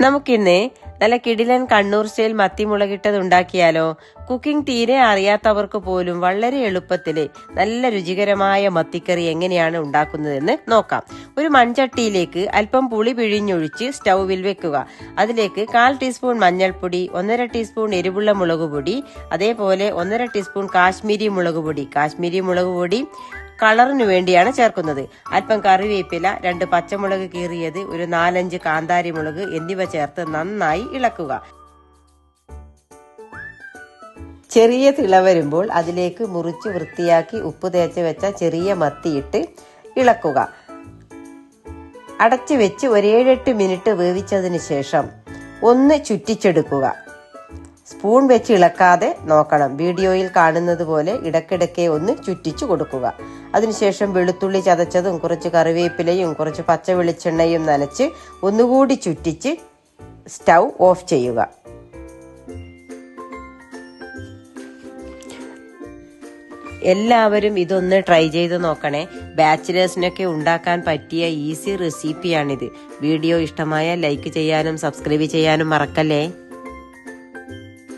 നമുക്കിന്ന് നല്ല കിടിലൻ കണ്ണൂർ സ്റ്റൈൽ മത്തിമുളകിട്ടത് ഉണ്ടാക്കിയാലോ കുക്കിംഗ് തീരെ അറിയാത്തവർക്ക് പോലും വളരെ എളുപ്പത്തിൽ നല്ല രുചികരമായ മത്തിക്കറി എങ്ങനെയാണ് ഉണ്ടാക്കുന്നതെന്ന് നോക്കാം. ഒരു മൺചട്ടിയിലേക്ക് അല്പം പുളി പിഴിഞ്ഞൊഴിച്ച് സ്റ്റൗവിൽ വെക്കുക. അതിലേക്ക് കാൽ ടീസ്പൂൺ മഞ്ഞൾപ്പൊടി ഒന്നര ടീസ്പൂൺ എരിവുള്ള മുളക് അതേപോലെ ഒന്നര ടീസ്പൂൺ കാശ്മീരി മുളക് പൊടി കാശ്മീരി മുളക് പൊടി കളറിന് വേണ്ടിയാണ് ചേർക്കുന്നത്. അല്പം കറിവേപ്പില രണ്ട് പച്ചമുളക് കീറിയത് ഒരു നാലഞ്ച് കാന്താരി മുളക് എന്നിവ ചേർത്ത് നന്നായി ഇളക്കുക. ചെറിയ തിള വരുമ്പോൾ അതിലേക്ക് മുറിച്ച് വൃത്തിയാക്കി ഉപ്പ് തേച്ച് വെച്ച ചെറിയ മത്തിയിട്ട് ഇളക്കുക. അടച്ചു വെച്ച് ഒരേഴെട്ട് മിനിറ്റ് വേവിച്ചതിന് ശേഷം ഒന്ന് ചുറ്റിച്ചെടുക്കുക. സ്പൂൺ വെച്ച് ഇളക്കാതെ നോക്കണം. വീഡിയോയിൽ കാണുന്നത് പോലെ ഇടയ്ക്കിടയ്ക്ക് ഒന്ന് ചുറ്റിച്ചു കൊടുക്കുക. അതിനുശേഷം വെളുത്തുള്ളി ചതച്ചതും കുറച്ച് കറിവേപ്പിലയും കുറച്ച് പച്ച വെളിച്ചെണ്ണയും നനച്ച് ഒന്നുകൂടി ചുറ്റിച്ച് സ്റ്റൗ ഓഫ് ചെയ്യുക. എല്ലാവരും ഇതൊന്ന് ട്രൈ ചെയ്ത് നോക്കണേ. ബാച്ചിലേഴ്സിനൊക്കെ ഉണ്ടാക്കാൻ പറ്റിയ ഈസി റെസിപ്പിയാണിത്. വീഡിയോ ഇഷ്ടമായ ലൈക്ക് ചെയ്യാനും സബ്സ്ക്രൈബ് ചെയ്യാനും മറക്കല്ലേ?